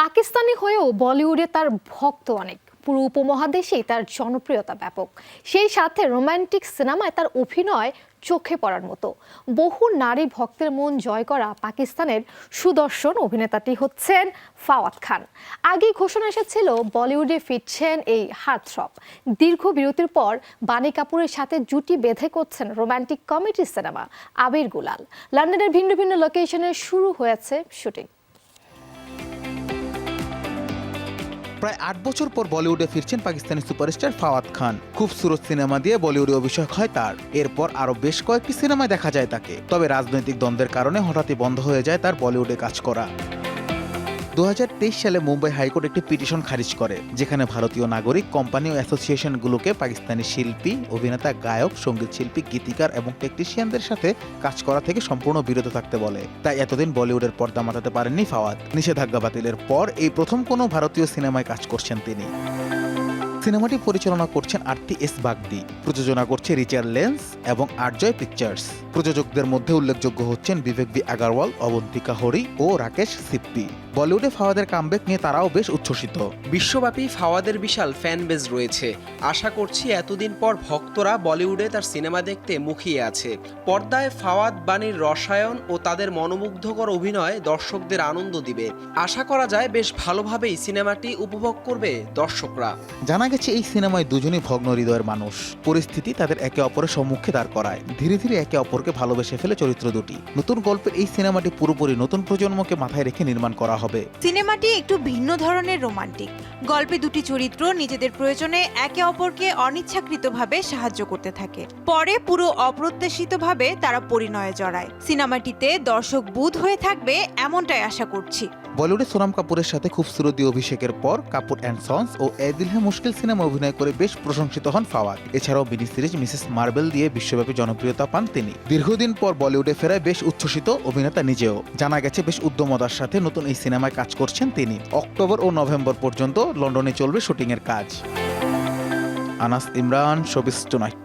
পাকিস্তানি হয়েও বলিউডে তার ভক্ত অনেক। পুরো উপমহাদেশেই তার জনপ্রিয়তা ব্যাপক। সেই সাথে রোমান্টিক সিনেমায় তার অভিনয় চোখে পড়ার মতো। বহু নারী ভক্তের মন জয় করা পাকিস্তানের সুদর্শন অভিনেতাটি হচ্ছেন ফাওয়াদ খান। আগেই ঘোষণা এসেছিল, বলিউডে ফিরছেন এই হার্টথ্রব। দীর্ঘ বিরতির পর বাণী কাপুরের সাথে জুটি বেঁধে করছেন রোমান্টিক কমেডি সিনেমা আবির গুলাল। লন্ডনের ভিন্ন ভিন্ন লোকেশনে শুরু হয়েছে শুটিং। প্রায় আট বছর পর বলিউডে ফিরছেন পাকিস্তানি সুপারস্টার ফাওয়াদ খান। খুব সুরত সিনেমা দিয়ে বলিউডে অভিষেক হয় তার। এরপর আরও বেশ কয়েকটি সিনেমায় দেখা যায় তাকে। তবে রাজনৈতিক দ্বন্দ্বের কারণে হঠাৎই বন্ধ হয়ে যায় তার বলিউডে কাজ করা। দু হাজার তেইশ সালে মুম্বাই হাইকোর্ট একটি পিটিশন খারিজ করে, যেখানে ভারতীয় নাগরিক কোম্পানি ও অ্যাসোসিয়েশনগুলোকে পাকিস্তানি শিল্পী, অভিনেতা, গায়ক, সংগীত শিল্পী, গীতিকার এবং টেকনিশিয়ানদের সাথে কাজ করা থেকে সম্পূর্ণ বিরত থাকতে বলে। তাই এতদিন বলিউডের পর্দা মাতাতে পারেননি ফাওয়াদ। নিষেধাজ্ঞা বাতিলের পর এই প্রথম কোনো ভারতীয় সিনেমায় কাজ করছেন তিনি। সিনেমাটি পরিচালনা করছেন আরতি এস বাগদি। প্রযোজনা করছে রিচার্ড লেন্স এবং আরজয় পিকচার্স। প্রযোজকদের মধ্যে উল্লেখযোগ্য হচ্ছেন বিবেক বি আগারওয়াল অবন্তিকা হরি ও রাকেশ সিপ্পি। বলিউডে ফাওয়াদের কামব্যাক নিয়ে তারাও বেশ উচ্ছ্বসিত। বিশ্বব্যাপী ফাওয়াদের বিশাল ফ্যান বেজ রয়েছে। আশা করছি এতদিন পর ভক্তরা বলিউডে তার সিনেমা দেখতে মুখিয়ে আছে। পর্দায় ফাওয়াদ বাণীর রসায়ন ও তাদের মনোমুগ্ধকর অভিনয় দর্শকদের আনন্দ দিবে। আশা করা যায় বেশ ভালোভাবেই সিনেমাটি উপভোগ করবে দর্শকরা। জানা গেছে এই সিনেমায় দুজনই ভগ্ন হৃদয়ের মানুষ। পরিস্থিতি তাদের একে অপরের সম্মুখে দাঁড় করায়। ধীরে ধীরে একে অপরকে ভালোবেসে ফেলে চরিত্র দুটি। নতুন গল্পের এই সিনেমাটি পুরোপুরি নতুন প্রজন্মকে মাথায় রেখে নির্মাণ করা হবে। সিনেমাটি একটু ভিন্ন ধরনের রোমান্টিক। গল্পে দুটি চরিত্র নিজেদের প্রয়োজনে একে অপরকে অনিচ্ছাকৃতভাবে সাহায্য করতে থাকে। পরে পুরো অপ্রত্যাশিতভাবে তারা পরিণয়ে জড়ায়। সিনেমাটিতে দর্শক বুধ হয়ে থাকবে এমনটাই আশা করছি। বলিউডে সোনাম কাপুরের সাথে খুব সুরতি অভিষেকের পর কাপুর অ্যান্ড সন্স ও এ দিল হ্যায় মুশকিল সিনেমা অভিনয় করে বেশ প্রশংসিত হন ফাওয়াদ। এছাড়াও মিনি সিরিজ মিসেস মার্বেল দিয়ে বিশ্বব্যাপী জনপ্রিয়তা পান তিনি। দীর্ঘদিন পর বলিউডে ফেরায় বেশ উচ্ছ্বসিত অভিনেতা নিজেও। জানা গেছে, বেশ উদ্যমতার সাথে নতুন এই সিনেমায় কাজ করছেন তিনি। অক্টোবর ও নভেম্বর পর্যন্ত লন্ডনে চলবে শুটিংয়ের কাজ। Anas Imran, showbiz tonight.